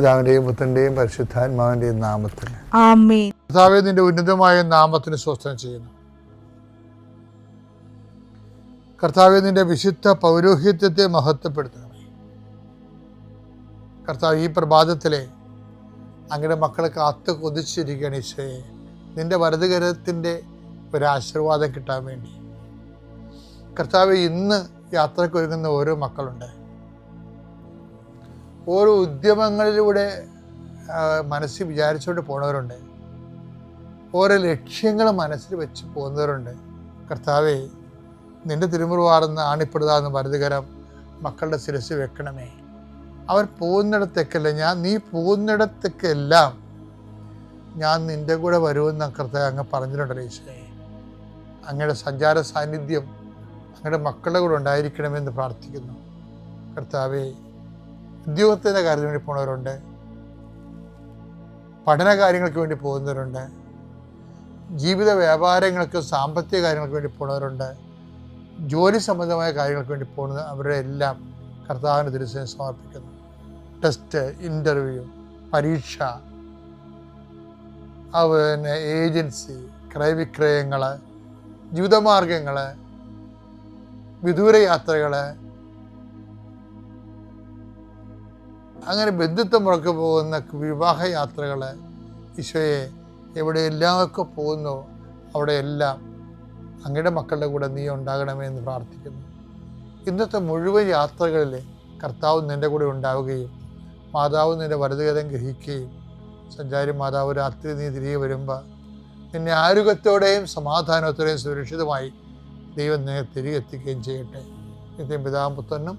പിതാവിന്റെയും പുത്രന്റെയും പരിശുദ്ധാത്മാവിന്റെയും നാമത്തിൽ. കർത്താവെ നിന്റെ ഉന്നതമായ നാമത്തിന് സ്വസ്ഥം ചെയ്യുന്നു. കർത്താവെ നിന്റെ വിശുദ്ധ പൗരോഹിത്യത്തെ മഹത്വപ്പെടുത്തണമേ. കർത്താവ് ഈ പ്രഭാതത്തിലെ അങ്ങയുടെ മക്കളെ കാത്ത് കൊതിച്ചിരിക്കുകയാണ് ഈശോയെ. നിന്റെ വലതുകരത്തിന്റെ ഒരാശീർവാദം കിട്ടാൻ വേണ്ടി. കർത്താവ് ഇന്ന് യാത്രക്കൊരുങ്ങുന്ന ഓരോ മക്കളുണ്ട്. ഓരോ ഉദ്യമങ്ങളിലൂടെ മനസ്സിൽ വിചാരിച്ചുകൊണ്ട് പോണവരുണ്ട്. ഓരോ ലക്ഷ്യങ്ങൾ മനസ്സിൽ വെച്ച് പോകുന്നവരുണ്ട്. കർത്താവെ നിന്റെ തിരുമുറുവാർന്ന് ആണിപ്പെടുതാന്ന് വലുതുകരം മക്കളുടെ ശിരസ് വെക്കണമേ. അവർ പോകുന്നിടത്തേക്കല്ല ഞാൻ നീ പോകുന്നിടത്തേക്കെല്ലാം ഞാൻ നിന്റെ കൂടെ വരുമെന്ന് കർത്താവ് അങ്ങ് പറഞ്ഞിട്ടുണ്ട് ഈശോയെ അങ്ങയുടെ സഞ്ചാര സാന്നിധ്യം അങ്ങയുടെ മക്കളുടെ കൂടെ ഉണ്ടായിരിക്കണമെന്ന് പ്രാർത്ഥിക്കുന്നു. കർത്താവെ ഉദ്യോഗത്തിന്റെ കാര്യത്തിന് വേണ്ടി പോണവരുണ്ട്. പഠന കാര്യങ്ങൾക്ക് വേണ്ടി പോകുന്നവരുണ്ട്. ജീവിത വ്യാപാരങ്ങൾക്ക് സാമ്പത്തിക കാര്യങ്ങൾക്ക് വേണ്ടി പോകുന്നവരുണ്ട് ജോലി സംബന്ധമായ കാര്യങ്ങൾക്ക് വേണ്ടി പോകുന്നത് അവരുടെ എല്ലാം കർത്താവിന് ദിവസം സമർപ്പിക്കുന്നു. ടെസ്റ്റ് ഇന്റർവ്യൂ പരീക്ഷ തന്നെ ഏജൻസി ക്രയവിക്രയങ്ങൾ ജീവിതമാർഗങ്ങൾ വിദൂര അങ്ങനെ ബന്ധുത്വം മുറക്ക് പോകുന്ന വിവാഹ യാത്രകൾ ഈശോയെ എവിടെയെല്ലാമൊക്കെ പോകുന്നു അവിടെയെല്ലാം അങ്ങയുടെ മക്കളുടെ കൂടെ നീ ഉണ്ടാകണമെന്ന് പ്രാർത്ഥിക്കുന്നു. ഇന്നത്തെ മുഴുവൻ യാത്രകളിൽ കർത്താവ് നിന്റെ കൂടെ ഉണ്ടാവുകയും മാതാവ് നിന്റെ വലതുകരം ഗ്രഹിക്കുകയും സഞ്ചാരി മാതാവ് രാത്രി നീ തിരികെ വരുമ്പോൾ നിന്നെ ആരോഗ്യത്തോടെയും സമാധാനത്തോടെയും സുരക്ഷിതമായി ദൈവം നിന്നെ തിരികെ എത്തിക്കുകയും ചെയ്യട്ടെ. നിത്യം സുരക്ഷിതീക്കുവാണ്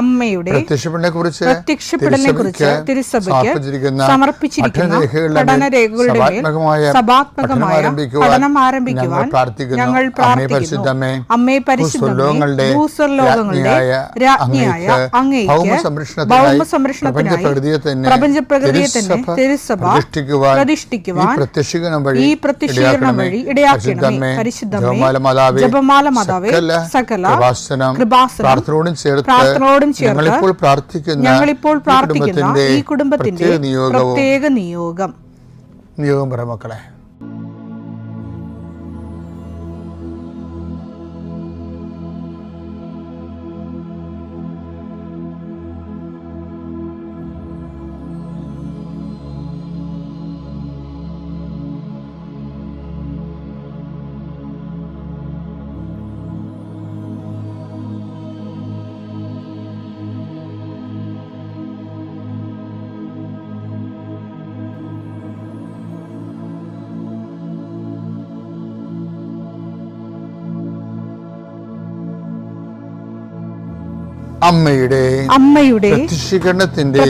അമ്മയുടെ പ്രത്യക്ഷപ്പെടനെ കുറിച്ച് കുറിച്ച് തിരുസഭയ്ക്ക് സമർപ്പിച്ചിരിക്കുന്ന പഠനരേഖകളുടെ സഭാത്മകമായ പഠനം ആരംഭിക്കുവാൻ ഞങ്ങൾ പ്രാർത്ഥിക്കുന്നു. അമ്മേ പരിശുദ്ധമേ, ഭൂസ്വർലോകങ്ങളുടെ രാജ്ഞിയായ അങ്ങേക്ക് പ്രപഞ്ചപ്രകൃതിയെ തന്നെ തിരുസഭ പ്രതിഷ്ഠിക്കുവാൻ ഈ പ്രത്യക്ഷീകരണം വഴി ഇടയാക്കണമേ. പരിശുദ്ധമേ ജപമാല മാതാവേ സകല കൃപാസനം കൃപാസനം പ്രാർത്ഥനയോടും ചേർത്ത് പ്രാർത്ഥനയോടും ചേർത്ത് ഞങ്ങളിപ്പോൾ പ്രാർത്ഥിക്കുന്ന ഈ കുടുംബത്തിന്റെ പ്രത്യേക നിയോഗം. നിയോഗം പറ മക്കളെ. അമ്മയുടെ അമ്മയുടെ പ്രത്യക്ഷീകരണത്തിന്റെ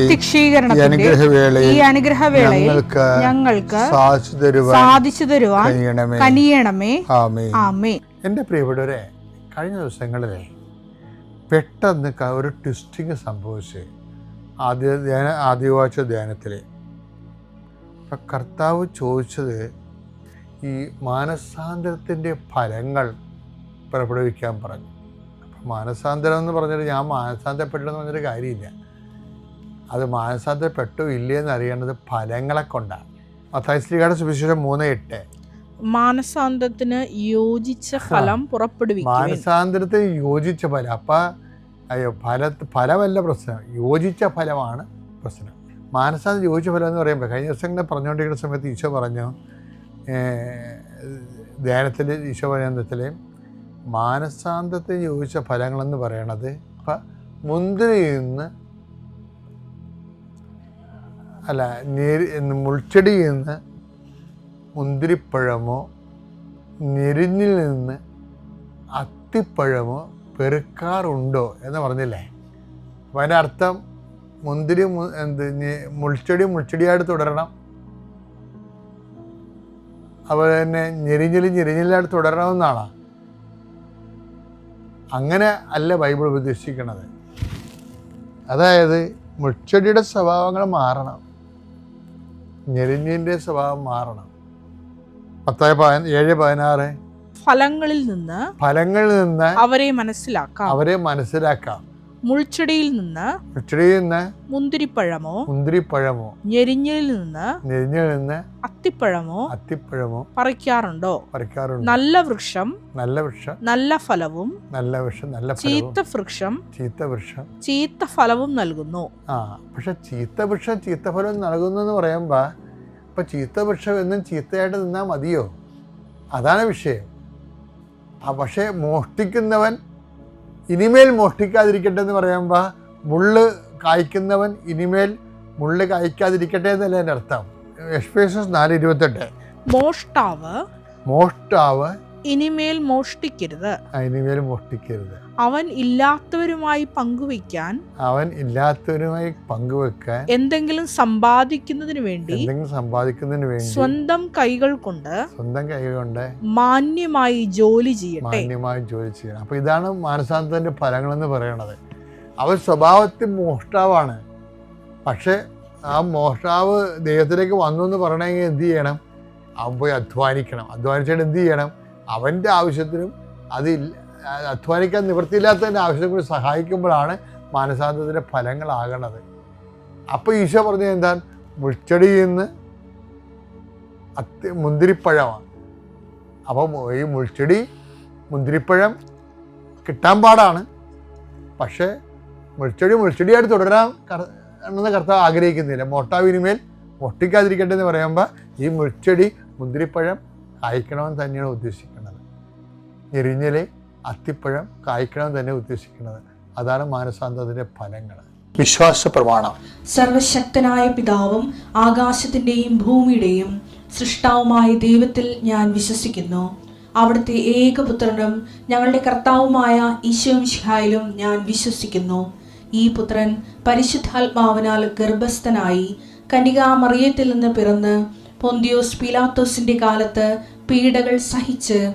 അനുഗ്രഹവേളയിൽ ഈ അനുഗ്രഹവേളയിൽ ഞങ്ങൾക്ക് ഞങ്ങൾക്ക് സാധിച്ചു തരുവാൻ സാധിച്ചു തരുവാൻ കനിയണമേ. ആമേ ആമേ എന്റെ പ്രിയപ്പെട്ടവരെ കഴിഞ്ഞ ദിവസങ്ങളിൽ പെട്ടെന്ന് ഒരു ട്വിസ്റ്റിങ് സംഭവിച്ച് ആദ്യ ധ്യാന ആദ്യവാഴ്ച ധ്യാനത്തിൽ ഇപ്പം കർത്താവ് ചോദിച്ചത് ഈ മാനസാന്തരത്തിന്റെ ഫലങ്ങൾ പുറപ്പെടുവിക്കാൻ പറഞ്ഞു. മാനസാന്തരം എന്ന് പറഞ്ഞിട്ട് ഞാൻ മാനസാന്തരപ്പെട്ടെന്ന് പറഞ്ഞൊരു കാര്യമില്ല. അത് മാനസാന്തരപ്പെട്ടോ ഇല്ലേ എന്ന് അറിയേണ്ടത് ഫലങ്ങളെ കൊണ്ടാണ്. മത്തായിശ്രീകാരുടെ സുവിശേഷം മൂന്ന് എട്ട്. മാനസാന്തരത്തിന് യോജിച്ച ഫലം പുറപ്പെടുവിക്കും മാനസാന്തരത്തിന് യോജിച്ച ഫലം. അപ്പം അയ്യോ ഫല ഫലമല്ല പ്രശ്നം. യോജിച്ച ഫലമാണ് പ്രശ്നം. മാനസാന്തരം യോജിച്ച ഫലം എന്ന് പറയുമ്പോൾ കഴിഞ്ഞ ദിവസം ഇങ്ങനെ പറഞ്ഞുകൊണ്ടിരിക്കുന്ന സമയത്ത് ഈശോ പറഞ്ഞു ധ്യാനത്തിൽ ഈശോ പറയുന്നതിൽ മാനസാന്തരത്തിന് ചോദിച്ച ഫലങ്ങളെന്ന് പറയണത് ഇപ്പം മുന്തിരിയിൽ നിന്ന് അല്ല ഞെരി മുൾച്ചെടിയിൽ നിന്ന് മുന്തിരിപ്പഴമോ ഞെരിഞ്ഞിൽ നിന്ന് അത്തിപ്പഴമോ പെറുക്കാറുണ്ടോ എന്ന് പറഞ്ഞില്ലേ? അപ്പം അതിന്റെ അർത്ഥം മുന്തിരി എന്ത് മുൾച്ചെടി മുൾച്ചെടിയായിട്ട് തുടരണം. അതുപോലെ തന്നെ ഞെരിഞ്ഞിൽ ഞെരിഞ്ഞിലായിട്ട് തുടരണമെന്നാണ്? അങ്ങനെ അല്ല ബൈബിൾ ഉപദേശിക്കണത് അതായത് മുച്ചടിയുടെ സ്വഭാവങ്ങൾ മാറണം. ഞെരിഞ്ഞിന്റെ സ്വഭാവം മാറണം. പത്തായ പതിന ഏഴ് പതിനാറ്. ഫലങ്ങളിൽ നിന്ന് ഫലങ്ങളിൽ നിന്ന് അവരെ മനസ്സിലാക്കാം. അവരെ മനസ്സിലാക്കാം. മുൾച്ചെടിയിൽ നിന്ന് മുൾച്ചെടിയിൽ നിന്ന് മുന്തിരിപ്പഴമോ മുന്തിരിപ്പഴമോ ഞെരിഞ്ഞിലിൽ നിന്ന് ഞെരിഞ്ഞിൽ നിന്ന് അത്തിപ്പഴമോ അത്തിപ്പഴമോ പറിക്കാറുണ്ടോ? പറിക്കാറുണ്ട്. നല്ല വൃക്ഷം നല്ല വൃക്ഷം നല്ല ഫലവും നല്ല വൃക്ഷം നല്ല ചീത്ത വൃക്ഷം ചീത്ത വൃക്ഷം. ചീത്ത ഫലവും നൽകുന്നു. ആ പക്ഷെ ചീത്ത വൃക്ഷം ചീത്ത ഫലവും നൽകുന്നു എന്ന് പറയുമ്പോ ഇപ്പൊ ചീത്ത വൃക്ഷം എന്നും ചീത്തയായിട്ട് നിന്നാ മതിയോ? അതാണ് വിഷയം. ആ പക്ഷേ മോഷ്ടിക്കുന്നവൻ ഇനിമേൽ മോഷ്ടിക്കാതിരിക്കട്ടെ എന്ന് പറയുമ്പോൾ മുള്ള് കായ്ക്കുന്നവൻ ഇനിമേൽ മുള്ള് കായ്ക്കാതിരിക്കട്ടെ എന്നല്ല എന്റെ അർത്ഥം. എക്സ്പ്രേഷൻസ് നാല് ഇരുപത്തെട്ട്. മോഷ്ടാവ് മോഷ്ടാവ് ഇനിമേൽ മോഷ്ടിക്കരുത്. ഇനിമേൽ മോഷ്ടിക്കരുത്. അവൻ ഇല്ലാത്തവരുമായി പങ്കുവെക്കാൻ അവൻ ഇല്ലാത്തവരുമായി പങ്കുവെക്കാൻ എന്തെങ്കിലും സമ്പാദിക്കുന്നതിന് വേണ്ടി എന്തെങ്കിലും സമ്പാദിക്കുന്നതിന് വേണ്ടി സ്വന്തം കൈകൾ കൊണ്ട് സ്വന്തം കൈകൾ കൊണ്ട് മാന്യമായി ജോലി ചെയ്യട്ടെ. മാന്യമായി ജോലി ചെയ്യണം. അപ്പൊ ഇതാണ് മാനസാന്തത്തിന്റെ ഫലങ്ങൾ എന്ന് പറയണത്. അവൻ സ്വഭാവത്തിൽ മോഷ്ടാവാണ്. പക്ഷെ ആ മോഷ്ടാവ് ദേഹത്തിലേക്ക് വന്നു എന്ന് പറയണമെങ്കിൽ എന്ത് ചെയ്യണം? അവൻ പോയി അധ്വാനിക്കണം. അധ്വാനിച്ചിട്ട് എന്ത് ചെയ്യണം? അവന്റെ ആവശ്യത്തിനും അതിൽ അധ്വാനിക്കാൻ നിവൃത്തിയില്ലാത്തതിന്റെ ആവശ്യത്തിനും കൂടി സഹായിക്കുമ്പോഴാണ് മാനസാന്തത്തിന്റെ ഫലങ്ങളാകണത്. അപ്പോൾ ഈശോ പറഞ്ഞത് എന്താ മുൾച്ചെടിയിൽ നിന്ന് അത്യ മുന്തിരിപ്പഴമാണ്. അപ്പം ഈ മുൾച്ചെടി മുന്തിരിപ്പഴം കിട്ടാൻ പാടാണ്. പക്ഷേ മുൾച്ചെടി മുൾച്ചെടിയായിട്ട് തുടരാൻ കർ- എന്ന് കർത്താവ് ആഗ്രഹിക്കുന്നില്ല. മോട്ടാവിനുമേൽ മൊട്ടിക്കാതിരിക്കട്ടെ എന്ന് പറയുമ്പോൾ ഈ മുൾച്ചെടി മുന്തിരിപ്പഴം കായ്ക്കണമെന്ന് തന്നെയാണ് ഉദ്ദേശിക്കുന്നത്. എരിഞ്ഞിലെ അത്തിപ്പഴം കായ്ക്കണം തന്നെ ഉദ്ദേശിക്കുന്നത്. അതാണ് മാനസാന്തത്തിന്റെ ഫലങ്ങൾ. വിശ്വാസ പ്രമാണം സർവശക്തനായ പിതാവും ആകാശത്തിന്റെയും ഭൂമിയുടെയും സൃഷ്ടാവുമായ ദൈവത്തിൽ ഞാൻ വിശ്വസിക്കുന്നു. അവിടുത്തെ ഏകപുത്രനും ഞങ്ങളുടെ കർത്താവുമായ ഈശോമിഷിഹായിലും ഞാൻ വിശ്വസിക്കുന്നു. ഈ പുത്രൻ പരിശുദ്ധാത്മാവിനാൽ ഗർഭസ്ഥനായി കനികാമറിയത്തിൽ നിന്ന് പിറന്ന് പൊന്തിയോസ് പിലാത്തോസിന്റെ കാലത്ത് പീഡകൾ സഹിച്ച്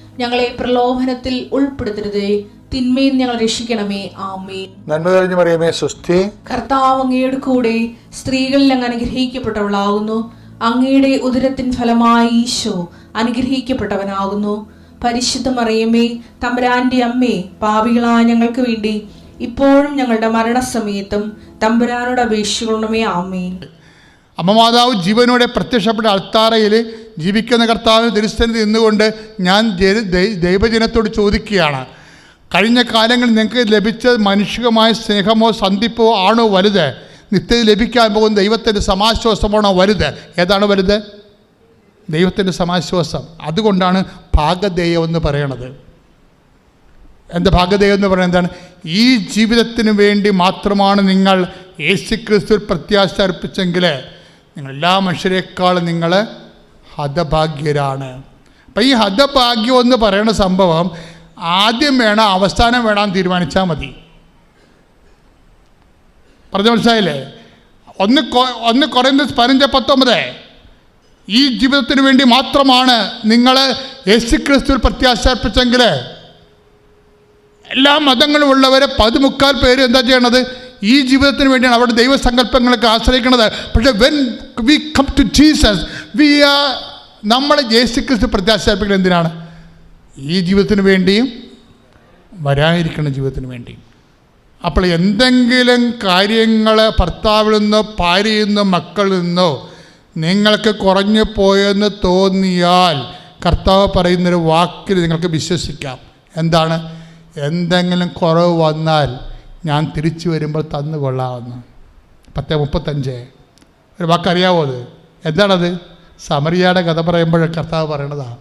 ഞങ്ങളെ പ്രലോഭനത്തിൽ ഉൾപ്പെടുത്തരുതേ. തിന്മയിൽ ഞങ്ങൾ രക്ഷിക്കണമേ. ആമേൻ. നന്മ തെളിഞ്ഞു പറയുമേ സുസ്ഥി കർത്താവ് അങ്ങയുടെ കൂടെ സ്ത്രീകളിൽ അങ്ങ് അനുഗ്രഹിക്കപ്പെട്ടവളാകുന്നു. അങ്ങയുടെ ഉദരത്തിൻ ഫലമായി ഈശോ അനുഗ്രഹിക്കപ്പെട്ടവനാകുന്നു. പരിശുദ്ധ മറിയമേ തമ്പുരാന്റെ അമ്മേ പാപികളായ ഞങ്ങൾക്ക് വേണ്ടി ഇപ്പോഴും ഞങ്ങളുടെ മരണസമയത്തും തമ്പുരാനോട് അപേക്ഷിക്കണമേ. ആമേൻ. അമ്മമാതാവ് ജീവനോടെ പ്രത്യക്ഷപ്പെട്ട അൾത്താറയിൽ ജീവിക്കുന്ന കർത്താവിന് തിരുസ്ഥനിധി നിന്നുകൊണ്ട് ഞാൻ ദൈവജനത്തോട് ചോദിക്കുകയാണ്. കഴിഞ്ഞ കാലങ്ങളിൽ നിങ്ങൾക്ക് ലഭിച്ച മനുഷ്യമായ സ്നേഹമോ സന്ധിപ്പോ ആണോ വലുത്? നിത്യത ലഭിക്കാൻ പോകുന്ന ദൈവത്തിന്റെ സമാശ്വാസമാണോ വലുത്? ഏതാണ് വലുത്? ദൈവത്തിന്റെ സമാശ്വാസം. അതുകൊണ്ടാണ് ഭാഗധേയം എന്ന് പറയണത്. എന്റെ ഭാഗധേയം എന്ന് പറയുന്നത്? എന്താണ്? ഈ ജീവിതത്തിന് വേണ്ടി മാത്രമാണ് നിങ്ങൾ യേശുക്രിസ്തുവിൽ പ്രത്യാശ അർപ്പിച്ചെങ്കിൽ നിങ്ങൾ എല്ലാ മനുഷ്യരെക്കാളും നിങ്ങൾ ഹതഭാഗ്യരാണ്. അപ്പം ഈ ഹതഭാഗ്യം എന്ന് പറയുന്ന സംഭവം ആദ്യം വേണം അവസാനം വേണം തീരുമാനിച്ചാൽ മതി. പറഞ്ഞ മനസ്സിലായില്ലേ? ഒന്ന് ഒന്ന് കുറയുന്ന പതിനഞ്ച് പത്തൊമ്പത്. ഈ ജീവിതത്തിന് വേണ്ടി മാത്രമാണ് നിങ്ങൾ യേശുക്രിസ്തുവിൽ പ്രത്യാശ അർപ്പിച്ചെങ്കിൽ എല്ലാ മതങ്ങളും ഉള്ളവരെ പതിമുക്കാൽ പേര് എന്താ ചെയ്യണത്? ഈ ജീവിതത്തിന് വേണ്ടിയാണ് അവരുടെ ദൈവസങ്കല്പങ്ങളൊക്കെ ആശ്രയിക്കുന്നത്. പക്ഷേ when we come to Jesus we are നമ്മളെ യേശു ക്രിസ്തു പ്രത്യാശാപിക്കുന്നത് എന്തിനാണ്? ഈ ജീവിതത്തിന് വേണ്ടിയും വരാനിരിക്കുന്ന ജീവിതത്തിന് വേണ്ടിയും. അപ്പോൾ എന്തെങ്കിലും കാര്യങ്ങൾ ഭർത്താവിൽ നിന്നോ ഭാര്യയിൽ നിന്നോ മക്കളിൽ നിന്നോ നിങ്ങൾക്ക് കുറഞ്ഞു പോയെന്ന് തോന്നിയാൽ കർത്താവ് പറയുന്നൊരു വാക്കിൽ നിങ്ങൾക്ക് വിശ്വസിക്കാം. എന്താണ്? എന്തെങ്കിലും കുറവ് വന്നാൽ ഞാൻ തിരിച്ചു വരുമ്പോൾ തന്നു കൊള്ളാമെന്ന് പത്ത് മുപ്പത്തഞ്ച്. ഒരു വാക്കറിയാവോ അത്? എന്താണത്? സമറിയയുടെ കഥ പറയുമ്പോൾ കർത്താവ് പറയണതാണ്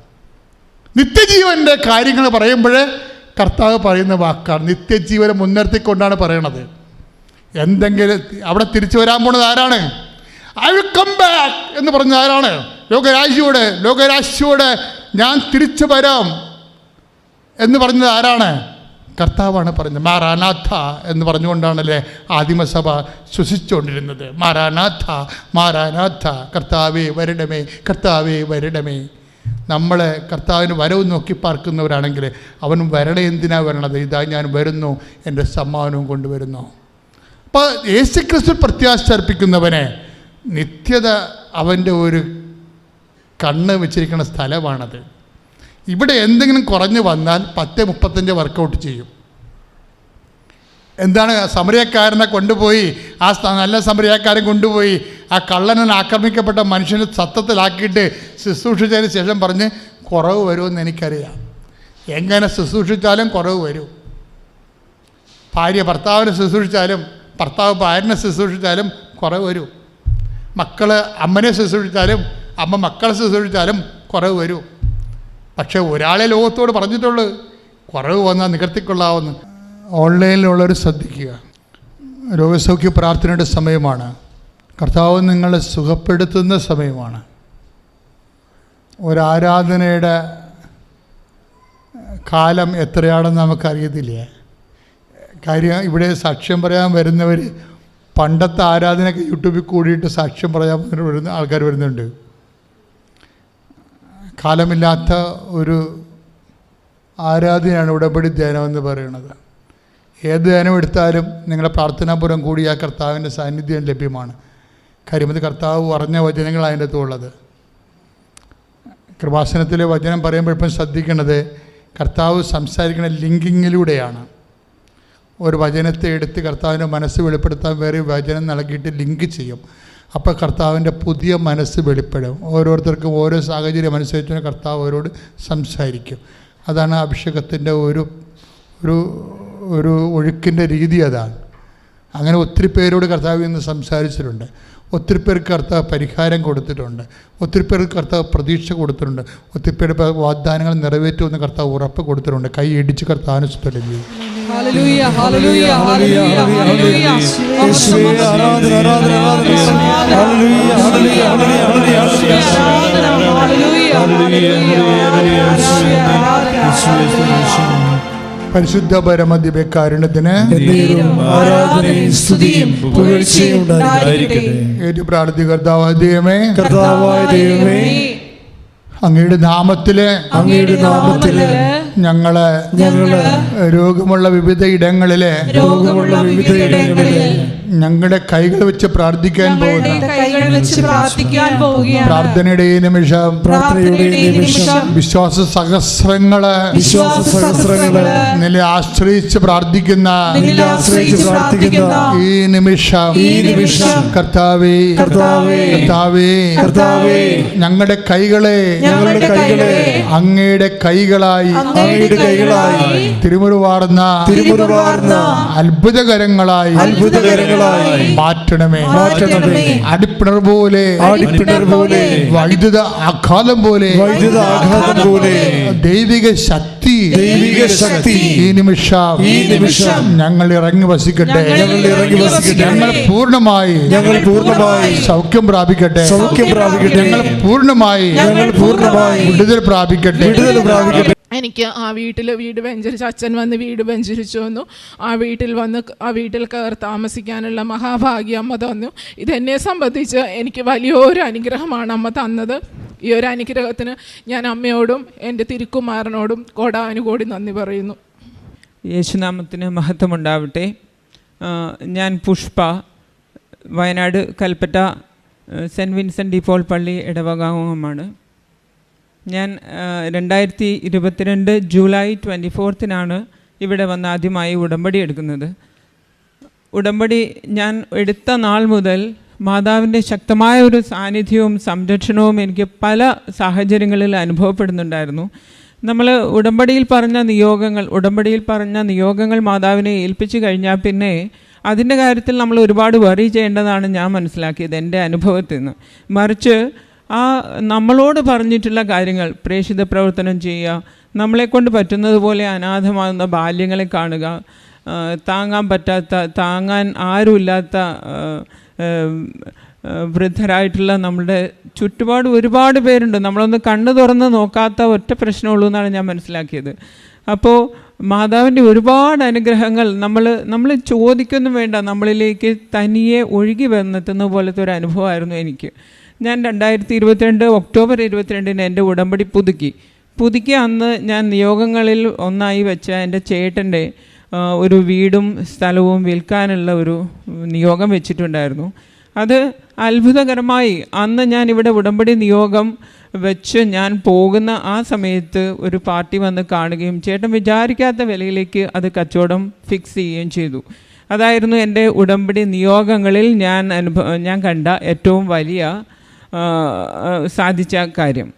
നിത്യജീവന്റെ കാര്യങ്ങൾ പറയുമ്പോൾ കർത്താവ് പറയുന്ന വാക്കാണ്. നിത്യജീവനെ മുൻനിർത്തിക്കൊണ്ടാണ് പറയണത്. എന്തെങ്കിലും അവിടെ തിരിച്ചു വരാൻ പോണത് ആരാണ്? ഐ വിൽ കം ബാക്ക് എന്ന് പറഞ്ഞ ആരാണ്? ലോകരാശിയോട് ലോകരാശിയോട് ഞാൻ തിരിച്ചു വരാം എന്ന് പറഞ്ഞത് ആരാണ്? കർത്താവാണ് പറഞ്ഞത് മാറാനാഥ എന്ന് പറഞ്ഞുകൊണ്ടാണല്ലേ ആദിമസഭ ശ്വസിച്ചുകൊണ്ടിരുന്നത്. മാറാനാഥ മാറാനാഥ കർത്താവേ വരണമേ കർത്താവേ വരണമേ. നമ്മൾ കർത്താവിന് വരവ് നോക്കി പാർക്കുന്നവരാണെങ്കിൽ അവൻ വരണേ എന്തിനാ വരണത്? ഇതാ ഞാൻ വരുന്നു എന്റെ സമ്മാനവും കൊണ്ടുവരുന്നു. അപ്പോൾ യേശുക്രിസ്തു പ്രത്യാശ അർപ്പിക്കുന്നവനെ നിത്യത അവന്റെ ഒരു കണ്ണ് വെച്ചിരിക്കുന്ന സ്ഥലമാണത്. ഇവിടെ എന്തെങ്കിലും കുറഞ്ഞു വന്നാൽ പത്ത് മുപ്പത്തഞ്ച് വർക്കൗട്ട് ചെയ്യും. എന്താണ് സമരക്കാരനെ കൊണ്ടുപോയി ആ നല്ല സമരക്കാരൻ കൊണ്ടുപോയി ആ കള്ളനെ ആക്രമിക്കപ്പെട്ട മനുഷ്യനെ സത്തത്തിലാക്കിയിട്ട് ശുശ്രൂഷിച്ചതിന് ശേഷം പറഞ്ഞ് കുറവ് വരുമെന്ന് എനിക്കറിയാം. എങ്ങനെ ശുശ്രൂഷിച്ചാലും കുറവ് വരും. ഭാര്യ ഭർത്താവിനെ ശുശ്രൂഷിച്ചാലും ഭർത്താവ് ഭാര്യനെ ശുശ്രൂഷിച്ചാലും കുറവ് വരും. മക്കൾ അമ്മനെ ശുശ്രൂഷിച്ചാലും അമ്മ മക്കളെ ശുശ്രൂഷിച്ചാലും കുറവ് വരും. പക്ഷേ ഒരാളെ ലോകത്തോട് പറഞ്ഞിട്ടുള്ളൂ. കുറവ് വന്നാൽ നികർത്തിക്കൊള്ളാവുന്നു ഓൺലൈനിലുള്ളവർ ശ്രദ്ധിക്കുക. രോഗസൗഖ്യ പ്രാർത്ഥനയുടെ സമയമാണ്. കർത്താവ് നിങ്ങളെ സുഖപ്പെടുത്തുന്ന സമയമാണ്. ഒരാരാധനയുടെ കാലം എത്രയാണെന്ന് നമുക്കറിയത്തില്ല? കാര്യം ഇവിടെ സാക്ഷ്യം പറയാൻ വരുന്നവർ പണ്ടത്തെ ആരാധനയൊക്കെ യൂട്യൂബിൽ കൂടിയിട്ട് സാക്ഷ്യം പറയാൻ വരുന്ന ആൾക്കാർ വരുന്നുണ്ട്. കാലമില്ലാത്ത ഒരു ആരാധനയാണ് ഉടമ്പടി ധ്യാനം എന്ന് പറയുന്നത്. ഏത് ധ്യാനം എടുത്താലും നിങ്ങളുടെ പ്രാർത്ഥനാപുരം കൂടി ആ കർത്താവിന്റെ സാന്നിധ്യം ലഭ്യമാണ്. കാര്യം അത് കർത്താവ് പറഞ്ഞ വചനങ്ങൾ അതിന്റെ അകത്തുള്ളത്. കൃപാസനത്തിലെ വചനം പറയുമ്പോൾ ഇപ്പം ശ്രദ്ധിക്കേണ്ടത് കർത്താവ് സംസാരിക്കുന്ന ലിങ്കിങ്ങിലൂടെയാണ്. ഒരു വചനത്തെ എടുത്ത് കർത്താവിന്റെ മനസ്സ് വെളിപ്പെടുത്താൻ വേറെ വചനം നൽകിയിട്ട് ലിങ്ക് ചെയ്യും. അപ്പോൾ കർത്താവിന്റെ പുതിയ മനസ്സ് വെളിപ്പെടും. ഓരോരുത്തർക്കും ഓരോ സാഹചര്യം അനുസരിച്ച് കർത്താവ് അവരോട് സംസാരിക്കും. അതാണ് അഭിഷേകത്തിന്റെ ഒരു ഒരു ഒരു ഒഴുക്കിന്റെ രീതി അതാണ്. അങ്ങനെ ഒത്തിരി പേരോട് കർത്താവ് ഇന്ന് സംസാരിച്ചിട്ടുണ്ട്. ഒത്തിരി പേർക്ക് കർത്താവ് പരിഹാരം കൊടുത്തിട്ടുണ്ട്. ഒത്തിരി പേർക്ക് കർത്താവ് പ്രതീക്ഷ കൊടുത്തിട്ടുണ്ട്. ഒത്തിരി പേരുടെ വാഗ്ദാനങ്ങൾ നിറവേറ്റുമെന്ന് കർത്താവ് ഉറപ്പ് കൊടുത്തിട്ടുണ്ട്. കൈ ഇടിച്ച് കർത്താവിനെ സ്തുതി ചെയ്യും ഹല്ലേലൂയ ഹല്ലേലൂയ ഹല്ലേലൂയ ഹല്ലേലൂയ യേശുവേ ആരാധന ആരാധന ആരാധന. ഹല്ലേലൂയ ഹല്ലേലൂയ ഹല്ലേലൂയ ഹല്ലേലൂയ. ഹല്ലേലൂയ പരിശുദ്ധ പുകഴ്ചയും ഉണ്ടായിരിക്കട്ടെ. ഏറ്റു പ്രാർത്ഥി കർത്താവ് ദൈവമേ. കർത്താവായ ദൈവമേ. അങ്ങയുടെ നാമത്തിലെ അങ്ങയുടെ നാമത്തിൽ ഞങ്ങൾ ഞങ്ങൾ രോഗമുള്ള വിവിധ ഇടങ്ങളിലെ രോഗമുള്ള വിവിധ ഇടങ്ങളിലെ ഞങ്ങളുടെ കൈകൾ വെച്ച് പ്രാർത്ഥിക്കാൻ പോകുന്ന പ്രാർത്ഥനയുടെ നിമിഷം പ്രാർത്ഥനയുടെ നിമിഷം വിശ്വാസ സഹസ്രങ്ങൾ വിശ്വാസ സഹസ്രങ്ങൾ നില ആശ്രയിച്ച് പ്രാർത്ഥിക്കുന്ന ആശ്രയിച്ച് പ്രാർത്ഥിക്കുന്ന ഈ നിമിഷം ഈ നിമിഷം കർത്താവേ കർത്താവേ കർത്താവേ കർത്താവേ. ഞങ്ങളുടെ കൈകളെ ഞങ്ങളുടെ കൈകളെ അങ്ങയുടെ കൈകളായി അങ്ങയുടെ കൈകളായി. തിരുമുറുവാർന്ന തിരുമുറുവാർന്ന അത്ഭുതകരങ്ങളായി അത്ഭുതകരങ്ങളായി മാറ്റണമേ. മാറ്റണമേ. അടിപ്പിണർ പോലെ അടിപ്പിണർ പോലെ. വൈദ്യുത ആഘാതം പോലെ. വൈദ്യുത ആഘാതം പോലെ. ദൈവിക ശക്തി. ദൈവിക ശക്തി. ഈ നിമിഷം ഈ നിമിഷം ഞങ്ങൾ ഇറങ്ങി വസിക്കട്ടെ. ഞങ്ങൾ ഇറങ്ങി വസിക്കട്ടെ. ഞങ്ങൾ പൂർണമായി ഞങ്ങൾ പൂർണമായി സൗഖ്യം പ്രാപിക്കട്ടെ. സൗഖ്യം പ്രാപിക്കട്ടെ. ഞങ്ങൾ പൂർണമായി ഞങ്ങൾ പൂർണമായി വിടുതൽ പ്രാപിക്കട്ടെ. വിടുതൽ പ്രാപിക്കട്ടെ. എനിക്ക് ആ വീട്ടിൽ വീട് വെഞ്ചരിച്ച് അച്ഛൻ വന്ന് വീട് വെഞ്ചരിച്ചു വന്നു ആ വീട്ടിൽ വന്ന് ആ വീട്ടിൽ കയറി താമസിക്കാനുള്ള മഹാഭാഗ്യം അമ്മ തന്നു. ഇതെന്നെ സംബന്ധിച്ച് എനിക്ക് വലിയൊരു അനുഗ്രഹമാണ് അമ്മ തന്നത്. ഈ ഒരു അനുഗ്രഹത്തിന് ഞാൻ അമ്മയോടും എന്റെ തിരുക്കുമാരനോടും കോടാനുകോടി നന്ദി പറയുന്നു. യേശുനാമത്തിന് മഹത്വമുണ്ടാവട്ടെ. ഞാൻ Pushpa Wayanad Kalpetta saint Vincent Depaul പള്ളി ഇടവകാംഗമാണ് ഞാൻ രണ്ടായിരത്തി ഇരുപത്തിരണ്ട് ജൂലൈ ട്വന്റി ഫോർത്തിനാണ് ഇവിടെ വന്ന് ആദ്യമായി ഉടമ്പടി എടുക്കുന്നത്. ഉടമ്പടി ഞാൻ എടുത്ത നാൾ മുതൽ മാതാവിന്റെ ശക്തമായ ഒരു സാന്നിധ്യവും സംരക്ഷണവും എനിക്ക് പല സാഹചര്യങ്ങളിൽ അനുഭവപ്പെടുന്നുണ്ടായിരുന്നു. നമ്മൾ ഉടമ്പടിയിൽ പറഞ്ഞ നിയോഗങ്ങൾ ഉടമ്പടിയിൽ പറഞ്ഞ നിയോഗങ്ങൾ മാതാവിനെ ഏൽപ്പിച്ചു കഴിഞ്ഞാൽ പിന്നെ അതിന്റെ കാര്യത്തിൽ നമ്മൾ ഒരുപാട് വറി ചെയ്യേണ്ടതാണ് ഞാൻ മനസ്സിലാക്കിയത് എന്റെ അനുഭവത്തിൽ നിന്ന്. മറിച്ച് ആ നമ്മളോട് പറഞ്ഞിട്ടുള്ള കാര്യങ്ങൾ പ്രേക്ഷിത പ്രവർത്തനം ചെയ്യുക നമ്മളെക്കൊണ്ട് പറ്റുന്നത് പോലെ അനാഥമാകുന്ന ബാല്യങ്ങളെ കാണുക താങ്ങാൻ പറ്റാത്ത താങ്ങാൻ ആരുമില്ലാത്ത വൃദ്ധരായിട്ടുള്ള നമ്മുടെ ചുറ്റുപാട് ഒരുപാട് പേരുണ്ട്. നമ്മളൊന്ന് കണ്ണു തുറന്ന് നോക്കാത്ത ഒറ്റ പ്രശ്നമുള്ളൂ എന്നാണ് ഞാൻ മനസ്സിലാക്കിയത്. അപ്പോൾ മാതാവിന്റെ ഒരുപാട് അനുഗ്രഹങ്ങൾ നമ്മൾ നമ്മൾ ചോദിക്കൊന്നും വേണ്ട നമ്മളിലേക്ക് തനിയെ ഒഴുകി വന്നെത്തുന്ന പോലത്തെ ഒരു അനുഭവമായിരുന്നു എനിക്ക്. ഞാൻ രണ്ടായിരത്തി ഇരുപത്തിരണ്ട് ഒക്ടോബർ ഇരുപത്തിരണ്ടിന് എന്റെ ഉടമ്പടി പുതുക്കി. പുതുക്കി അന്ന് ഞാൻ നിയോഗങ്ങളിൽ ഒന്നായി വെച്ച എന്റെ ചേട്ടന്റെ ഒരു വീടും സ്ഥലവും വിൽക്കാനുള്ള ഒരു നിയോഗം വെച്ചിട്ടുണ്ടായിരുന്നു. അത് അത്ഭുതകരമായി അന്ന് ഞാൻ ഇവിടെ ഉടമ്പടി നിയോഗം വെച്ച് ഞാൻ പോകുന്ന ആ സമയത്ത് ഒരു പാർട്ടി വന്ന് കാണുകയും ചേട്ടൻ വിചാരിക്കാത്ത വിലയിലേക്ക് അത് കച്ചവടം ഫിക്സ് ചെയ്യുകയും ചെയ്തു. അതായിരുന്നു എന്റെ ഉടമ്പടി നിയോഗങ്ങളിൽ ഞാൻ അനുഭവ ഞാൻ കണ്ട ഏറ്റവും വലിയ സാധിച്ച കാര്യം.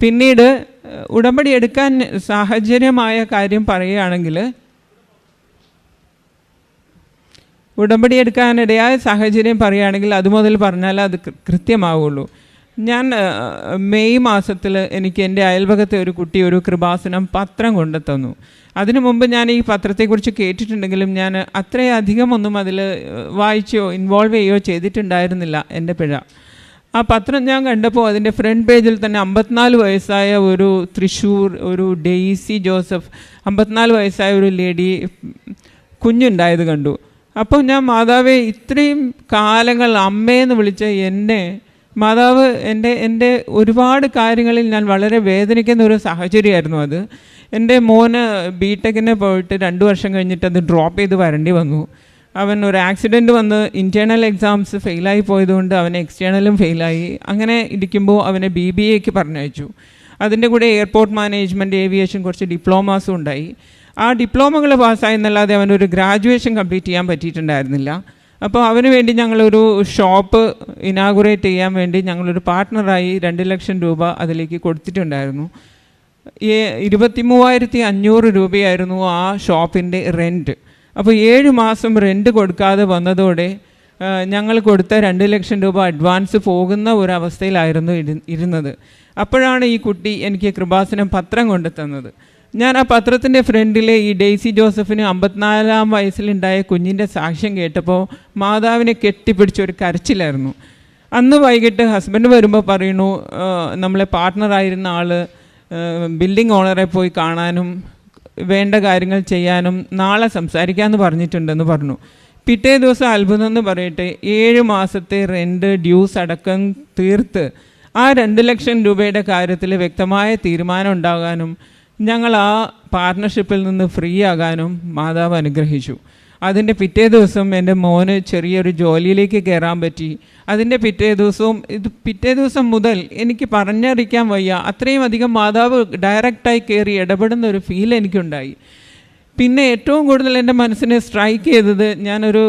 പിന്നീട് ഉടമ്പടി എടുക്കാൻ സാഹചര്യമായ കാര്യം പറയുകയാണെങ്കിൽ ഉടമ്പടി എടുക്കാനിടയായ സാഹചര്യം പറയുകയാണെങ്കിൽ അത് മുതൽ പറഞ്ഞാൽ അത് കൃത്യമാവുള്ളൂ. ഞാൻ മെയ് മാസത്തിൽ എനിക്ക് എന്റെ അയൽവകത്തെ ഒരു കുട്ടി ഒരു കൃപാസനം പത്രം കൊണ്ടു തന്നു അതിനു മുമ്പ് ഞാൻ ഈ പത്രത്തെക്കുറിച്ച് കേട്ടിട്ടുണ്ടെങ്കിലും ഞാൻ അത്രയധികം ഒന്നും അതിൽ വായിച്ചോ ഇൻവോൾവ് ചെയ്യുകയോ ചെയ്തിട്ടുണ്ടായിരുന്നില്ല എന്റെ പിഴ. ആ പത്രം ഞാൻ കണ്ടപ്പോൾ അതിന്റെ ഫ്രണ്ട് പേജിൽ തന്നെ അമ്പത്തിനാല് വയസ്സായ ഒരു തൃശ്ശൂർ ഒരു ഡെയ്സി ജോസഫ് അമ്പത്തിനാല് വയസ്സായ ഒരു ലേഡി കുഞ്ഞുണ്ടായത് കണ്ടു. അപ്പോൾ ഞാൻ മാതാവെ ഇത്രയും കാലങ്ങൾ അമ്മയെന്ന് വിളിച്ച എന്നെ മാതാവ് എന്റെ എന്റെ ഒരുപാട് കാര്യങ്ങളിൽ ഞാൻ വളരെ വേദനിക്കുന്ന ഒരു സാഹചര്യമായിരുന്നു അത്. എന്റെ മോന് ബി ടെക്കിന് പോയിട്ട് രണ്ട് വർഷം കഴിഞ്ഞിട്ട് അത് ഡ്രോപ്പ് ചെയ്ത് വരേണ്ടി വന്നു. അവൻ ഒരു ആക്സിഡന്റ് വന്ന് ഇന്റേർണൽ എക്സാംസ് ഫെയിലായി പോയതുകൊണ്ട് അവൻ എക്സ്റ്റേണലും ഫെയിലായി അങ്ങനെ ഇരിക്കുമ്പോൾ അവനെ ബി ബി എക്ക് പറഞ്ഞയച്ചു. അതിന്റെ കൂടെ എയർപോർട്ട് മാനേജ്മെന്റ് ഏവിയേഷൻ കുറച്ച് ഡിപ്ലോമാസും ഉണ്ടായി. ആ ഡിപ്ലോമകൾ പാസ്സായി എന്നല്ലാതെ അവനൊരു ഗ്രാജുവേഷൻ കംപ്ലീറ്റ് ചെയ്യാൻ പറ്റിയിട്ടുണ്ടായിരുന്നില്ല. അപ്പോൾ അവന് വേണ്ടി ഞങ്ങളൊരു ഷോപ്പ് ഇനാഗുറേറ്റ് ചെയ്യാൻ വേണ്ടി ഞങ്ങളൊരു പാർട്ട്ണറായി രണ്ട് ലക്ഷം രൂപ അതിലേക്ക് കൊടുത്തിട്ടുണ്ടായിരുന്നു. ഇരുപത്തി മൂവായിരത്തി അഞ്ഞൂറ് രൂപയായിരുന്നു ആ ഷോപ്പിന്റെ റെന്റ് അപ്പോൾ ഏഴ് മാസം റെന്റ് കൊടുക്കാതെ വന്നതോടെ ഞങ്ങൾ കൊടുത്ത രണ്ട് ലക്ഷം രൂപ അഡ്വാൻസ് പോകുന്ന ഒരവസ്ഥയിലായിരുന്നു ഇരു- ഇരുന്നത്. അപ്പോഴാണ് ഈ കുട്ടി എനിക്ക് കൃപാസനം പത്രം കൊണ്ടു തന്നത് ഞാൻ ആ പത്രത്തിന്റെ ഫ്രണ്ടിലെ ഈ ഡെയ്സി ജോസഫിന് അമ്പത്തിനാലാം വയസ്സിലുണ്ടായ കുഞ്ഞിന്റെ സാക്ഷ്യം കേട്ടപ്പോൾ മാതാവിനെ കെട്ടിപ്പിടിച്ചൊരു കരച്ചിലായിരുന്നു. അന്ന് വൈകിട്ട് ഹസ്ബൻഡ് വരുമ്പോൾ പറയുന്നു "ആ, നമ്മളെ പാർട്ട്ണറായിരുന്ന ആൾ ബിൽഡിംഗ് ഓണറെ പോയി കാണാനും വേണ്ട കാര്യങ്ങൾ ചെയ്യാനും നാളെ സംസാരിക്കാമെന്ന് പറഞ്ഞിട്ടുണ്ടെന്ന് പറഞ്ഞു. പിറ്റേ ദിവസം അത്ഭുതം എന്ന് പറയട്ടെ ഏഴ് മാസത്തെ റെന്റ് ഡ്യൂസ് അടക്കം തീർത്ത് ആ രണ്ട് ലക്ഷം രൂപയുടെ കാര്യത്തിൽ വ്യക്തമായ തീരുമാനം ഉണ്ടാകാനും ഞങ്ങൾ ആ പാർട്ട്ണർഷിപ്പിൽ നിന്ന് ഫ്രീ ആകാനും മാതാവ് അനുഗ്രഹിച്ചു. അതിന്റെ പിറ്റേ ദിവസം എന്റെ മോന് ചെറിയൊരു ജോലിയിലേക്ക് കയറാൻ പറ്റി. അതിന്റെ പിറ്റേ ദിവസവും ഇത് പിറ്റേ ദിവസം മുതൽ എനിക്ക് പറഞ്ഞറിയിക്കാൻ വയ്യ. അത്രയും അധികം മാതാവ് ഡയറക്റ്റായി കയറി ഇടപെടുന്ന ഒരു ഫീൽ എനിക്കുണ്ടായി. പിന്നെ ഏറ്റവും കൂടുതൽ എന്റെ മനസ്സിനെ സ്ട്രൈക്ക് ചെയ്തത് ഞാനൊരു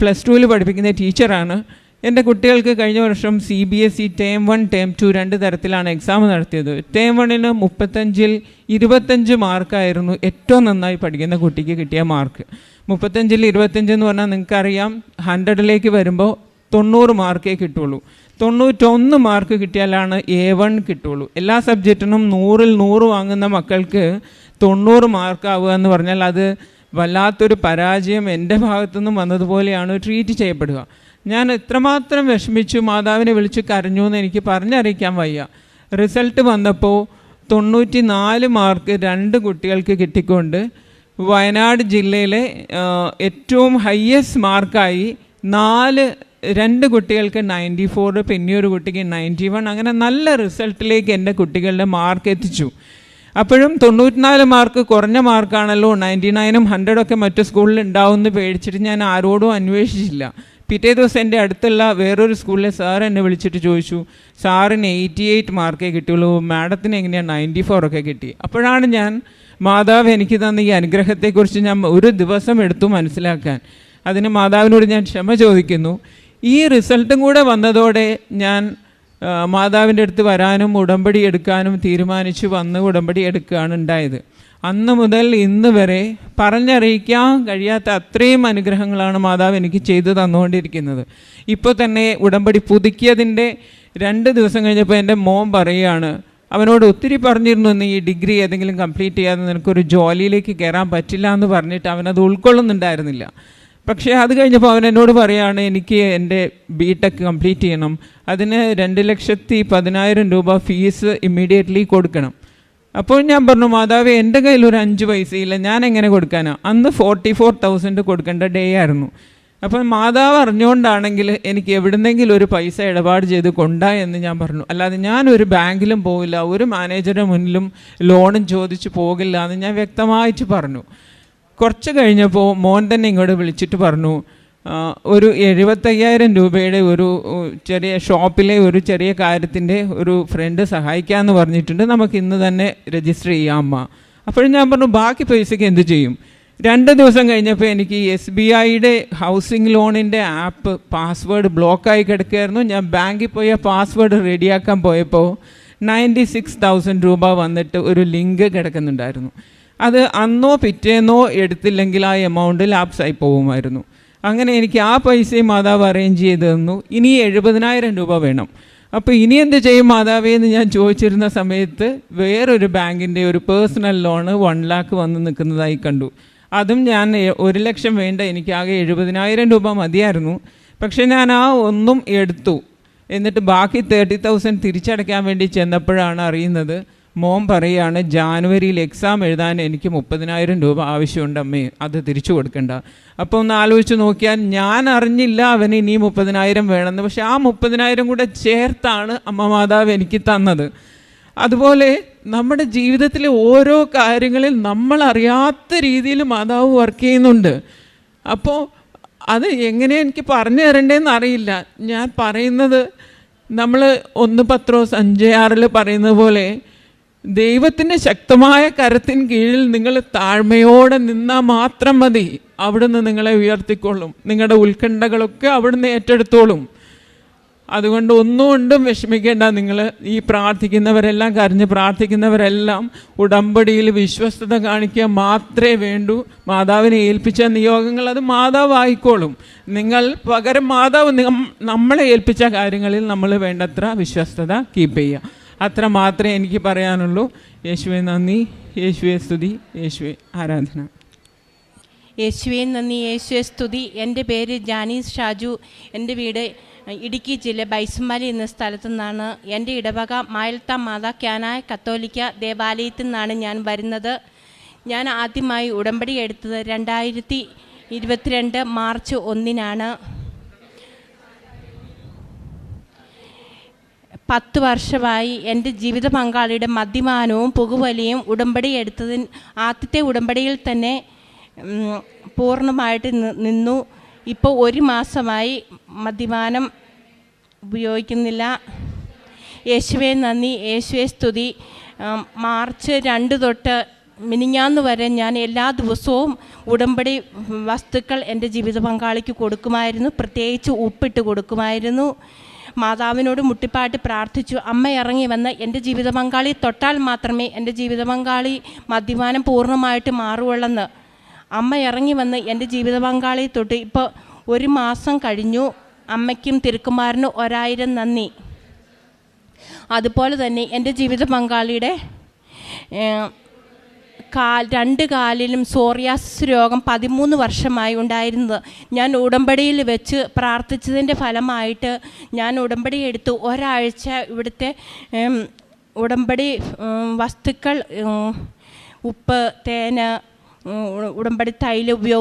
പ്ലസ് ടുവിൽ പഠിപ്പിക്കുന്ന ടീച്ചറാണ്. എന്റെ കുട്ടികൾക്ക് കഴിഞ്ഞ വർഷം C B S E term one term two രണ്ട് തരത്തിലാണ് എക്സാം നടത്തിയത്. ടേം വണ്ണിന് മുപ്പത്തഞ്ചിൽ ഇരുപത്തഞ്ച് മാർക്കായിരുന്നു ഏറ്റവും നന്നായി പഠിക്കുന്ന കുട്ടിക്ക് കിട്ടിയ മാർക്ക് മുപ്പത്തഞ്ചിൽ ഇരുപത്തഞ്ച് എന്ന് പറഞ്ഞാൽ നിങ്ങൾക്കറിയാം ഹൺഡ്രഡിലേക്ക് വരുമ്പോൾ തൊണ്ണൂറ് മാർക്കേ കിട്ടുള്ളൂ. തൊണ്ണൂറ്റൊന്ന് മാർക്ക് കിട്ടിയാലാണ് എ വൺ കിട്ടുള്ളൂ. എല്ലാ സബ്ജക്റ്റിനും നൂറിൽ നൂറ് വാങ്ങുന്ന മക്കൾക്ക് തൊണ്ണൂറ് മാർക്കാവുക എന്ന് പറഞ്ഞാൽ അത് വല്ലാത്തൊരു പരാജയം എന്റെ ഭാഗത്തുനിന്നും വന്നതുപോലെയാണ് ട്രീറ്റ് ചെയ്യപ്പെടുക. ഞാൻ എത്രമാത്രം വിഷമിച്ചു മാതാവിനെ വിളിച്ച് കരഞ്ഞു എന്ന് എനിക്ക് പറഞ്ഞറിയിക്കാൻ വയ്യ. റിസൾട്ട് വന്നപ്പോൾ തൊണ്ണൂറ്റി നാല് മാർക്ക് രണ്ട് കുട്ടികൾക്ക് കിട്ടിക്കൊണ്ട് വയനാട് ജില്ലയിലെ ഏറ്റവും ഹയസ്റ്റ് മാർക്കായി നാല് രണ്ട് കുട്ടികൾക്ക് നയന്റി ഫോർ പിന്നെ ഒരു കുട്ടിക്ക് നയന്റി വൺ അങ്ങനെ നല്ല റിസൾട്ടിലേക്ക് എന്റെ കുട്ടികളുടെ മാർക്ക് എത്തിച്ചു. അപ്പോഴും തൊണ്ണൂറ്റിനാല് മാർക്ക് കുറഞ്ഞ മാർക്കാണല്ലോ നയന്റി നയനും ഹൺഡ്രഡൊക്കെ മറ്റു സ്കൂളിൽ ഉണ്ടാവുമെന്ന് പേടിച്ചിട്ട് ഞാൻ ആരോടും അന്വേഷിച്ചില്ല. പിറ്റേ ദിവസം എന്റെ അടുത്തുള്ള വേറൊരു സ്കൂളിലെ സാർ എന്നെ വിളിച്ചിട്ട് ചോദിച്ചു സാറിന് എയ്റ്റി എയ്റ്റ് മാർക്കേ കിട്ടിയുള്ളൂ മാഡത്തിന് എങ്ങനെയാണ് നയന്റി ഫോറൊക്കെ കിട്ടി? അപ്പോഴാണ് ഞാൻ മാതാവ് എനിക്ക് തന്ന ഈ അനുഗ്രഹത്തെക്കുറിച്ച് ഞാൻ ഒരു ദിവസം എടുത്തു മനസ്സിലാക്കാൻ. അതിന് മാതാവിനോട് ഞാൻ ക്ഷമ ചോദിക്കുന്നു. ഈ റിസൾട്ടും കൂടെ വന്നതോടെ ഞാൻ മാതാവിന്റെ അടുത്ത് വരാനും ഉടമ്പടി എടുക്കാനും തീരുമാനിച്ചു വന്ന് ഉടമ്പടി എടുക്കുകയാണ് ഉണ്ടായത്. അന്ന് മുതൽ ഇന്ന് വരെ പറഞ്ഞറിയിക്കാൻ കഴിയാത്ത അത്രയും അനുഗ്രഹങ്ങളാണ് മാതാവ് എനിക്ക് ചെയ്തു തന്നുകൊണ്ടിരിക്കുന്നത്. ഇപ്പോൾ തന്നെ ഉടമ്പടി പുതുക്കിയതിന്റെ രണ്ട് ദിവസം കഴിഞ്ഞപ്പോൾ എന്റെ മോൻ പറയുകയാണ് അവനോട് ഒത്തിരി പറഞ്ഞിരുന്നു നീ ഈ ഡിഗ്രി ഏതെങ്കിലും കംപ്ലീറ്റ് ചെയ്യാതെ നിനക്കൊരു ജോലിയിലേക്ക് കയറാൻ പറ്റില്ല എന്ന് പറഞ്ഞിട്ട് അവനത് ഉൾക്കൊള്ളുന്നുണ്ടായിരുന്നില്ല. പക്ഷേ അത് കഴിഞ്ഞപ്പോൾ അവൻ എന്നോട് പറയുകയാണ് എനിക്ക് എന്റെ ബി ടെക് കംപ്ലീറ്റ് ചെയ്യണം. അതിന് രണ്ട് ലക്ഷത്തി പതിനായിരം രൂപ ഫീസ് ഇമ്മീഡിയറ്റ്ലി കൊടുക്കണം. അപ്പോൾ ഞാൻ പറഞ്ഞു മാതാവ് എന്റെ കയ്യിൽ ഒരു അഞ്ച് പൈസയില്ല. ഞാൻ എങ്ങനെ കൊടുക്കാനാണ് അന്ന് ഫോർട്ടി ഫോർ തൗസൻഡ് കൊടുക്കേണ്ട ഡേ ആയിരുന്നു. അപ്പം മാതാവ് അറിഞ്ഞുകൊണ്ടാണെങ്കിൽ എനിക്ക് എവിടുന്നെങ്കിലും ഒരു പൈസ ഇടപാട് ചെയ്ത് കൊണ്ടാ എന്ന് ഞാൻ പറഞ്ഞു. അല്ലാതെ ഞാൻ ഒരു ബാങ്കിലും പോവില്ല ഒരു മാനേജറുടെ മുന്നിലും ലോണും ചോദിച്ച് പോകില്ല എന്ന് ഞാൻ വ്യക്തമായിട്ട് പറഞ്ഞു. കുറച്ച് കഴിഞ്ഞപ്പോൾ മോൻ തന്നെ ഇങ്ങോട്ട് വിളിച്ചിട്ട് പറഞ്ഞു ഒരു എഴുപത്തയ്യായിരം രൂപയുടെ ഒരു ചെറിയ ഷോപ്പിലെ ഒരു ചെറിയ കാര്യത്തിന്റെ ഒരു ഫ്രണ്ട് സഹായിക്കാമെന്ന് പറഞ്ഞിട്ടുണ്ട് നമുക്ക് ഇന്ന് തന്നെ രജിസ്റ്റർ ചെയ്യാം അമ്മ. അപ്പോഴും ഞാൻ പറഞ്ഞു ബാക്കി പൈസയ്ക്ക് എന്ത് ചെയ്യും? രണ്ട് ദിവസം കഴിഞ്ഞപ്പോൾ എനിക്ക് എസ് ബി ഐയുടെ ഹൗസിംഗ് ലോണിന്റെ ആപ്പ് പാസ്വേഡ് ബ്ലോക്കായി കിടക്കുകയായിരുന്നു. ഞാൻ ബാങ്കിൽ പോയ പാസ്വേഡ് റെഡിയാക്കാൻ പോയപ്പോൾ നയന്റി സിക്സ് തൗസൻഡ് രൂപ വന്നിട്ട് ഒരു ലിങ്ക് കിടക്കുന്നുണ്ടായിരുന്നു. അത് അന്നോ പിറ്റേന്നോ എടുത്തില്ലെങ്കിൽ ആ എമൗണ്ട് ലാപ്സായി പോകുമായിരുന്നു. അങ്ങനെ എനിക്ക് ആ പൈസയും മാതാവ് അറേഞ്ച് ചെയ്ത് തന്നു. ഇനി എഴുപതിനായിരം രൂപ വേണം. അപ്പോൾ ഇനി എന്ത് ചെയ്യും മാതാവേ എന്ന് ഞാൻ ചോദിച്ചിരുന്ന സമയത്ത് വേറൊരു ബാങ്കിന്റെ ഒരു പേഴ്സണൽ ലോണ് വൺ ലാക്ക് വന്ന് നിൽക്കുന്നതായി കണ്ടു. അതും ഞാൻ ഒരു ലക്ഷം വേണ്ട എനിക്ക് ആകെ എഴുപതിനായിരം രൂപ മതിയായിരുന്നു. പക്ഷേ ഞാൻ ആ ഒന്നും എടുത്തു. എന്നിട്ട് ബാക്കി തേർട്ടി തൗസൻഡ് തിരിച്ചടയ്ക്കാൻ വേണ്ടി ചെന്നപ്പോഴാണ് അറിയുന്നത് മോം പറയുകയാണ് ജാനുവരിയിൽ എക്സാം എഴുതാൻ എനിക്ക് മുപ്പതിനായിരം രൂപ ആവശ്യമുണ്ട് അമ്മേ അത് തിരിച്ചു കൊടുക്കണ്ട. അപ്പോൾ ഒന്ന് ആലോചിച്ച് നോക്കിയാൽ ഞാൻ അറിഞ്ഞില്ല അവന് ഇനി മുപ്പതിനായിരം വേണമെന്ന്. പക്ഷെ ആ മുപ്പതിനായിരം കൂടെ ചേർത്താണ് അമ്മ മാതാവ് എനിക്ക് തന്നത്. അതുപോലെ നമ്മുടെ ജീവിതത്തിലെ ഓരോ കാര്യങ്ങളിൽ നമ്മൾ അറിയാത്ത രീതിയിൽ മാതാവ് വർക്ക് ചെയ്യുന്നുണ്ട്. അപ്പോൾ അത് എങ്ങനെ എനിക്ക് പറഞ്ഞു തരണ്ടേന്ന് അറിയില്ല. ഞാൻ പറയുന്നത് നമ്മൾ ഒന്ന് പത്രോ അഞ്ച് ആറിൽ പറയുന്നത് പോലെ ദൈവത്തിന്റെ ശക്തമായ കരത്തിന് കീഴിൽ നിങ്ങൾ താഴ്മയോടെ നിന്നാൽ മാത്രം മതി. അവിടുന്ന് നിങ്ങളെ ഉയർത്തിക്കൊള്ളും. നിങ്ങളുടെ ഉത്കണ്ഠകളൊക്കെ അവിടുന്ന് ഏറ്റെടുത്തോളും. അതുകൊണ്ട് ഒന്നുകൊണ്ടും വിഷമിക്കേണ്ട. നിങ്ങൾ ഈ പ്രാർത്ഥിക്കുന്നവരെല്ലാം കരഞ്ഞ് പ്രാർത്ഥിക്കുന്നവരെല്ലാം ഉടമ്പടിയിൽ വിശ്വസ്തത കാണിക്കുക മാത്രമേ വേണ്ടൂ. മാതാവിനെ ഏൽപ്പിച്ച നിയോഗങ്ങൾ അത് മാതാവ് ആയിക്കോളും നിങ്ങൾ പകരം മാതാവ് നമ്മളെ ഏൽപ്പിച്ച കാര്യങ്ങളിൽ നമ്മൾ വേണ്ടത്ര വിശ്വസ്തത കീപ്പ് ചെയ്യുക. അത്ര മാത്രമേ എനിക്ക് പറയാനുള്ളൂ. യേശുവെ നന്ദി. യേശുവെ സ്തുതി. യേശുവെ ആരാധന. യേശുവെ നന്ദി. യേശുവെ സ്തുതി. എന്റെ പേര് ജാനീസ് ഷാജു. എന്റെ വീട് ഇടുക്കി ജില്ല ബൈസുമാലി എന്ന സ്ഥലത്തു നിന്നാണ് എന്റെ ഇടവക മായൽത്ത മാതാ ക്യാനായ കത്തോലിക്ക ദേവാലയത്തിൽ നിന്നാണ് ഞാൻ വരുന്നത്. ഞാൻ ആദ്യമായി ഉടമ്പടി എടുത്തത് രണ്ടായിരത്തി ഇരുപത്തിരണ്ട് മാർച്ച് ഒന്നിനാണ്. പത്ത് വർഷമായി എന്റെ ജീവിത പങ്കാളിയുടെ മദ്യപാനവും പുകവലിയും ഉടമ്പടി എടുത്തതിന് ആദ്യത്തെ ഉടമ്പടിയിൽ തന്നെ പൂർണമായിട്ട് നിന്നു. ഇപ്പോൾ ഒരു മാസമായി മദ്യപാനം ഉപയോഗിക്കുന്നില്ല. യേശുവെ നന്ദി. യേശുവെ സ്തുതി. മാർച്ച് രണ്ട് തൊട്ട് മിനിഞ്ഞാന്ന് വരെ ഞാൻ എല്ലാ ദിവസവും ഉടമ്പടി വസ്തുക്കൾ എന്റെ ജീവിത പങ്കാളിക്ക് കൊടുക്കുമായിരുന്നു. പ്രത്യേകിച്ച് ഉപ്പിട്ട് കൊടുക്കുമായിരുന്നു. മാതാവിനോട് മുട്ടിപ്പാട്ട് പ്രാർത്ഥിച്ചു. അമ്മ ഇറങ്ങി വന്ന് എന്റെ ജീവിത പങ്കാളി തൊട്ടാൽ മാത്രമേ എന്റെ ജീവിത പങ്കാളി മദ്യപാനം പൂർണമായിട്ട് മാറുകയുള്ളെന്ന് അമ്മ ഇറങ്ങി വന്ന് എന്റെ ജീവിത പങ്കാളി തൊട്ട് ഇപ്പോൾ ഒരു മാസം കഴിഞ്ഞു അമ്മയ്ക്കും തിരുക്കുമാരനും ഒരായിരം നന്ദി. അതുപോലെ തന്നെ എന്റെ ജീവിത പങ്കാളിയുടെ കാൽ രണ്ട് കാലിലും സോറിയാസിസ് രോഗം പതിമൂന്ന് വർഷമായി ഉണ്ടായിരുന്നത്. ഞാൻ ഉടമ്പടിയിൽ വെച്ച് പ്രാർത്ഥിച്ചതിന്റെ ഫലമായിട്ട് ഞാൻ ഉടമ്പടി എടുത്തു. ഒരാഴ്ച ഇവിടുത്തെ ഉടമ്പടി വസ്തുക്കൾ ഉപ്പ് തേന് ഉടമ്പടി തൈല ഉപയോഗി